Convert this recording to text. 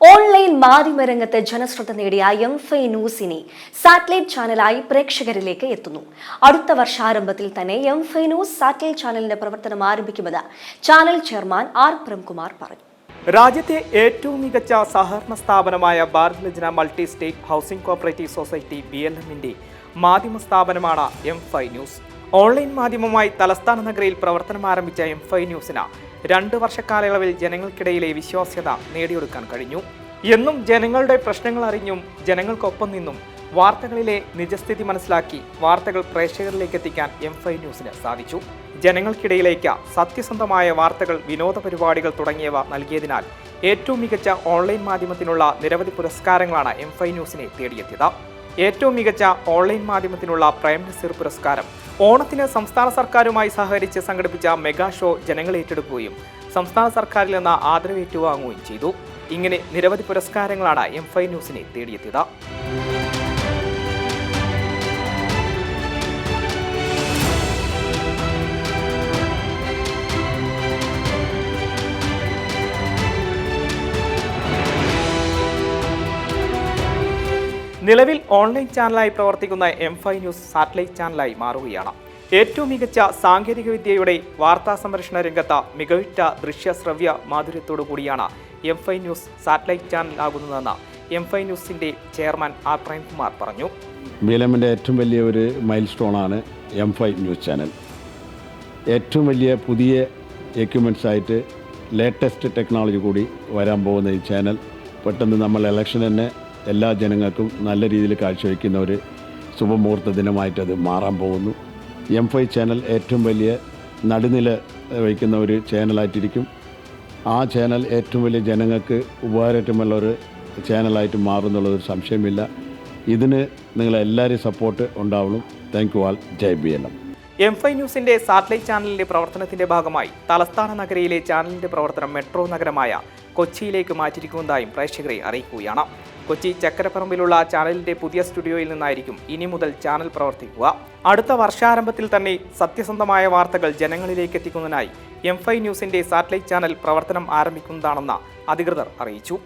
Online മാധ്യമരംഗത്ത് ജനശ്രദ്ധ നേടിയ എം ഫൈ ന്യൂസിനെ സാറ്റലൈറ്റ് ചാനലായി പ്രേക്ഷകരിലേക്ക് എത്തുന്നു. അടുത്ത വർഷാരംഭത്തിൽ തന്നെ എം ഫൈ ന്യൂസ് സാറ്റലൈറ്റ് ചാനലിന്റെ പ്രവർത്തനം ആരംഭിക്കുമെന്ന് ചാനൽ ചെയർമാൻ ആർ പ്രേംകുമാർ പറഞ്ഞു. രാജ്യത്തെ ഏറ്റവും മികച്ച സഹകരണ സ്ഥാപനമായ Bharat Lajna multi state housing cooperative society B L എമ്മിന്റെ മാധ്യമ സ്ഥാപനമാണ് എം ഫൈ ന്യൂസ് ഓൺലൈൻ മാധ്യമമായി തലസ്ഥാന നഗരയിൽ പ്രവർത്തനം ആരംഭിച്ച എം ഫൈ ന്യൂസിന് രണ്ട് വർഷക്കാലയളവിൽ ജനങ്ങൾക്കിടയിലെ വിശ്വാസ്യത നേടിയെടുക്കാൻ കഴിഞ്ഞു. എന്നും ജനങ്ങളുടെ പ്രശ്നങ്ങൾ അറിഞ്ഞും ജനങ്ങൾക്കൊപ്പം നിന്നും വാർത്തകളിലെ നിജസ്ഥിതി മനസ്സിലാക്കി വാർത്തകൾ പ്രേക്ഷകരിലേക്ക് എത്തിക്കാൻ എം ഫൈവ് ന്യൂസിന് സാധിച്ചു. ജനങ്ങൾക്കിടയിലേക്ക് സത്യസന്ധമായ വാർത്തകൾ വിനോദ പരിപാടികൾ തുടങ്ങിയവ നൽകിയതിനാൽ ഏറ്റവും മികച്ച ഓൺലൈൻ മാധ്യമത്തിനുള്ള നിരവധി പുരസ്കാരങ്ങളാണ് എം ഫൈവ് ന്യൂസിനെ തേടിയെത്തിയത്. ഏറ്റവും മികച്ച ഓൺലൈൻ മാധ്യമത്തിനുള്ള പ്രേം നസീർ പുരസ്കാരം. ഓണത്തിന് സംസ്ഥാന സർക്കാരുമായി സഹകരിച്ച് സംഘടിപ്പിച്ച മെഗാ ഷോ ജനങ്ങൾ ഏറ്റെടുക്കുകയും സംസ്ഥാന സർക്കാരിൽ നിന്ന് ആദരവ് ഏറ്റുവാങ്ങുകയും ചെയ്തു. ഇങ്ങനെ നിരവധി പുരസ്കാരങ്ങളാണ് എം ഫൈവ് ന്യൂസിനെ തേടിയെത്തിയത്. നിലവിൽ ഓൺലൈൻ ചാനലായി പ്രവർത്തിക്കുന്ന എം ഫൈവ് ന്യൂസ് സാറ്റലൈറ്റ് ചാനലായി മാറുകയാണ്. ഏറ്റവും മികച്ച സാങ്കേതികവിദ്യയുടെ വാർത്താ സംരക്ഷണ രംഗത്ത മികവുറ്റ ദൃശ്യ ശ്രവ്യ മാധുര്യത്തോടു കൂടിയാണ് M five news satellite channel ആകുന്നതെന്ന് M five ന്യൂസിന്റെ ചെയർമാൻ ആർ പ്രേംകുമാർ പറഞ്ഞു. ബി ഏറ്റവും വലിയ ഒരു മൈൽ സ്റ്റോണാണ് എം ഫൈവ് ന്യൂസ് ചാനൽ. ഏറ്റവും വലിയ പുതിയ എക്യുപ്മെന്റ്സ് ആയിട്ട് ലേറ്റസ്റ്റ് ടെക്നോളജി കൂടി വരാൻ പോകുന്ന ഈ ചാനൽ. പെട്ടെന്ന് നമ്മൾ ഇലക്ഷൻ തന്നെ എല്ലാ ജനങ്ങൾക്കും നല്ല രീതിയിൽ കാഴ്ചവെക്കുന്ന ഒരു ശുഭമുഹൂർത്ത ദിനമായിട്ട് അത് മാറാൻ പോകുന്നു. എം ഫൈവ് ചാനൽ ഏറ്റവും വലിയ നടുനില വയ്ക്കുന്ന ഒരു ചാനലായിട്ടിരിക്കും ആ ചാനൽ ഏറ്റവും വലിയ ജനങ്ങൾക്ക് ഉപകാരമായിട്ടുമുള്ള ഒരു ചാനലായിട്ട് മാറുന്നുള്ളതൊരു സംശയമില്ല. ഇതിന് നിങ്ങളെല്ലാവരെയും സപ്പോർട്ട് ഉണ്ടാവണം. Thank you all Jai B L M M five ന്യൂസിന്റെ സാറ്റലൈറ്റ് ചാനലിന്റെ പ്രവർത്തനത്തിന്റെ ഭാഗമായി തലസ്ഥാന നഗരയിലെ ചാനലിന്റെ പ്രവർത്തനം മെട്രോ നഗരമായ കൊച്ചിയിലേക്ക് മാറ്റിയിരിക്കുന്നതായും പ്രേക്ഷകരെ അറിയിക്കുകയാണ്. കൊച്ചി ചക്കരപ്പറമ്പിലുള്ള ചാനലിന്റെ പുതിയ സ്റ്റുഡിയോയിൽ നിന്നായിരിക്കും ഇനി മുതൽ ചാനൽ പ്രവർത്തിക്കുക. അടുത്ത വർഷാരംഭത്തിൽ തന്നെ സത്യസന്ധമായ വാർത്തകൾ ജനങ്ങളിലേക്ക് എത്തിക്കുന്നതിനായി എം ഫൈവ് ന്യൂസിന്റെ സാറ്റലൈറ്റ് ചാനൽ പ്രവർത്തനം ആരംഭിക്കുന്നതാണെന്ന് അധികൃതർ അറിയിച്ചു.